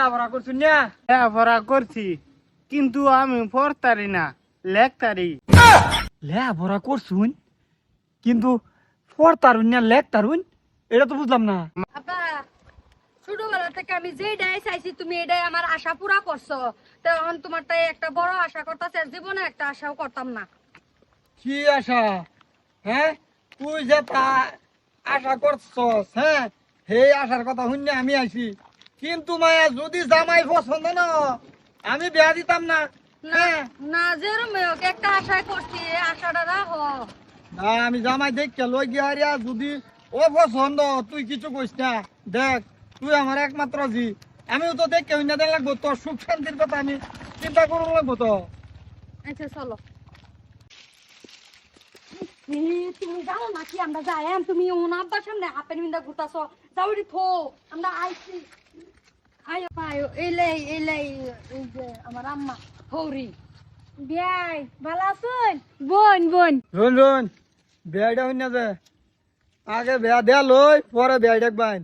লেখাপড়া করছুন না? লেখাপড়া করছি কিন্তু আমি পড়তারি না লেখতারি। লেখাপড়া করছুন? কিন্তু পড়তারুন না লেখতারুন? এটা তো বুঝলাম না। ছোটবেলা থেকে আমি যেটাই চাইছি তুমি এটাই আমার আশা পুরা করছ। তখন তোমার তাই একটা বড় আশা করতেছে জীবনে একটা আশাও করতাম না। কি আশা? হ্যাঁ? তুই যে তা আশা করছস হ্যাঁ? সেই আশার কথা শুনে আমি আইছি। কিন্তু মায়া যদি জামাই পছন্দ না আমি বিয়া দিতাম না। না যেরম হোক একটা আশাই করছি আশাটা রাখো। না আমি জামাই দেখতে লই গিয়া যদি ও পছন্দ তুই কিছু কইস না। দেখ তুই আমার একমাত্র জি। আমিও তো দেখতে হইনা দেখ লাগবো তোর সুখ শান্তির কথা আমি চিন্তা করব লাগবো তো। আচ্ছা চলো। তুমি জানো নাকি আমরা যাই? তুমি ওন আব্বার সামনে হাপেন মিন্দা ঘুরতাছ। যাওরি থো আমরা আইছি। আয়ো আয়ো এলাই এলাই এই যে আমার আম্মা হৌরি বিয়াই ভালো আছেন বোন বোন রোন রোন বেয়াটা হইনা যে আগে বেয়া দেয়া লই পরে বেয়া দেখবাই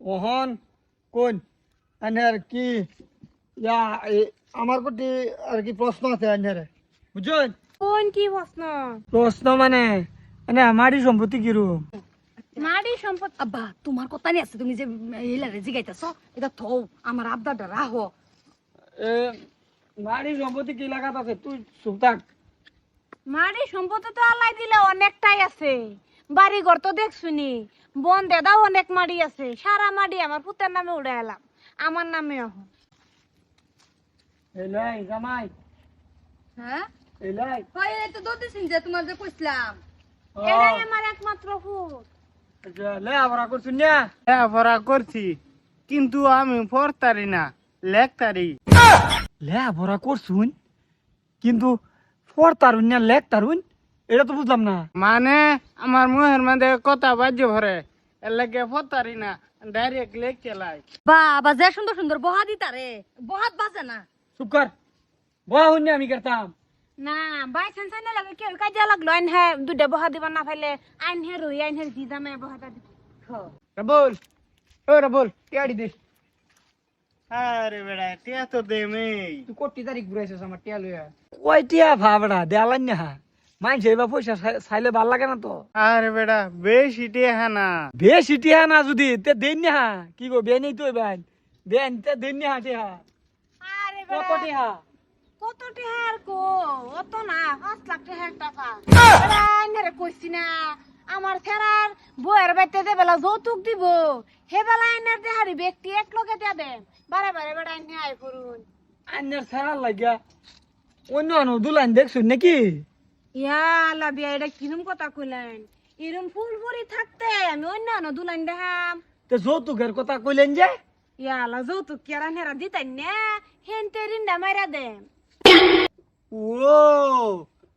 ওহন কোন আনের কি ইয়া আমার প্রতি আর কি প্রশ্ন আছে আনের বুঝছেন কোন কি প্রশ্ন প্রশ্ন মানে মানে আমারই সম্পত্তি কিরম মারি সম্পদ আব্বা তোমার কথা নিয়ে আছে তুমি যে জিগাইতেছ এটা থৌ আমার রাহো এ মারি সম্পত্তি কি লাগাত আছে? তুই চুপ থাক। মারি তো আল্লাহ দিলে অনেকটাই আছে। বাড়ি ঘর তো দেখছুনি বন দেদাও অনেক মাড়ি আছে। সারা মাড়ি আমার পুতের নামে উড়ে এলাম আমার নামে এখন এলাই জামাই। হ্যাঁ? এলাই হয় তো যে তোমার যে কইছিলাম। এটাই আমার একমাত্র ফুট লে আবার করছুন না? লেখাপড়া করছি কিন্তু আমি পড়তারি না লেখতারি। লেখাপড়া করছুন কিন্তু পড়তারুন না লেখতারুন? এটা তো বুঝলাম না। মানে আমার মুহের মধ্যে কথা বাজ্য ভরে এর লাগে পড়তারি না ডাইরেক্ট লেখ চালাই বাবা যে সুন্দর সুন্দর বহা দিতা রে বহাত বাজে না। চুপ কর বহা হইনি আমি করতাম। না বাই চান্স আইনে লাগে কেউ কাজিয়া লাগল আইন হে দুটা বহা দিব না ফাইলে আইন হে রই আইন হে দি দামে বহাটা দিব রাবুল ও রাবুল টিয়াড়ি দে আরে বেড়া টিয়া তো দে মেই তুই কোটি তারিখ ঘুরাইছিস আমার টিয়া লইয়া কয় টিয়া ভাবড়া দেয়ালান না মাইন সেইবা পয়সা চাই- চাইলে ভালো লাগে না তো। আরে বেড়া বেশি টিয়া না। বেশি টিয়া না যদি তে দেন না কি গো বে নেই তো বাইন বেন তে দেন না টিয়া। আরে কত বেটা টিয়া? কত টেহার কো? অত না পাঁচ লাখ টেহার টাকা। আইনারে কইছি না আমার ফেরার বউয়ের বাড়িতে যে বেলা যৌতুক দিব হে বেলা আইনার দেহারি ব্যক্তি এক লোকে দিয়া দেন। বারে বারে বেড়া আইনে আয় করুন। আন্যার সারা লাগিয়া অন্য অন্য দুলান দেখছুন নাকি? ইয়া আল্লাহ বিয়া এটা কিরম কথা কইলেন? এরম ফুল ভরি থাকতে আমি অন্য অন্য দুলাইন দেখাম। তে যৌতুকের কথা কইলেন যে? ইয়া আল্লাহ যৌতুক কেরা হেরা দিতাই না? হেন তেরিন মাইরা দেন। ও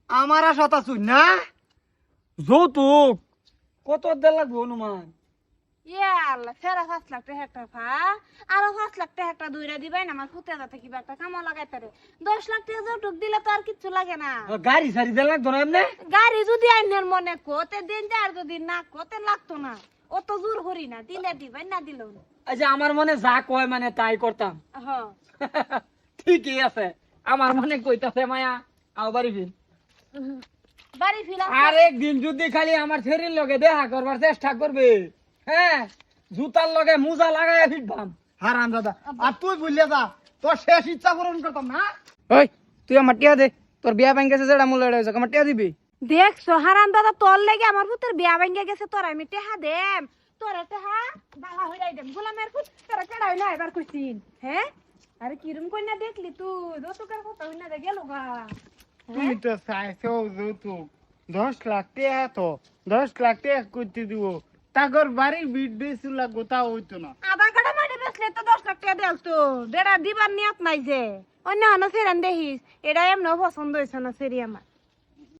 আমার আশাটা শুন না? যৌতুক কত দেড় লাগবে অনুমান? ইয়া ফেরা পাঁচ লাখ টাকা একটা ফা আরও পাঁচ লাখ টাকা একটা দুইরা দিবাই না আমার ফুটে যাতে কিবা একটা কামা লাগাইতে রে। দশ লাখ টাকা যৌতুক দিলে তো আর কিচ্ছু লাগে না। গাড়ি সারি দেড় লাগতো না এমনি? গাড়ি যদি আইনের মনে কোতে দিন আর যদি না কোতে লাগতো না। অত জোর করি না দিলে দিবাই না দিলেও না আচ্ছা আমার মনে যা কয় মানে তাই করতাম। ঠিকই আছে। আমার মনে কইতাছে মায়া আও বাড়ি ফির। বাড়ি ফিরা আর একদিন যদি খালি আমার শরীর লগে দেখা করবার চেষ্টা করবে হ্যাঁ জুতার লগে মোজা লাগাই ফিরবাম। হারাম দাদা। আর তুই বুঝলে যা তোর শেষ ইচ্ছা পূরণ করতাম না? ওই তুই আমার টিয়া দে তোর বিয়া ব্যাংক গেছে যেটা মূল্য হয়েছে আমার টিয়া দিবি? দেখছ হারাম দাদা তোর লেগে আমার পুতের বিয়া ভাঙ্গা গেছে তোর আমি টেহা দেম। তোর টেহা বালা হইরাই দেম গোলামের পুত তোরা কেডা হইনা এবার কইছিন হ্যাঁ? আরে কিরম না দেখলি? তুই যতকার কথা হইনা গেল গা। তুই তো চাইছো যৌতুক? দশ লাখ টাকা তো। দশ লাখ টাকা করতে দিব। তাগর বাড়ির বিট বেশুলা গোতা হইতো না। আধা কাটা মাটি বেসলে তো দশ লাখ টাকা দেল তো। দেড়া দিবার নিয়ত নাই যে। অন্য অন্য ফেরান দেখিস। এটা এমন পছন্দ হয়েছে না সেরি আমার।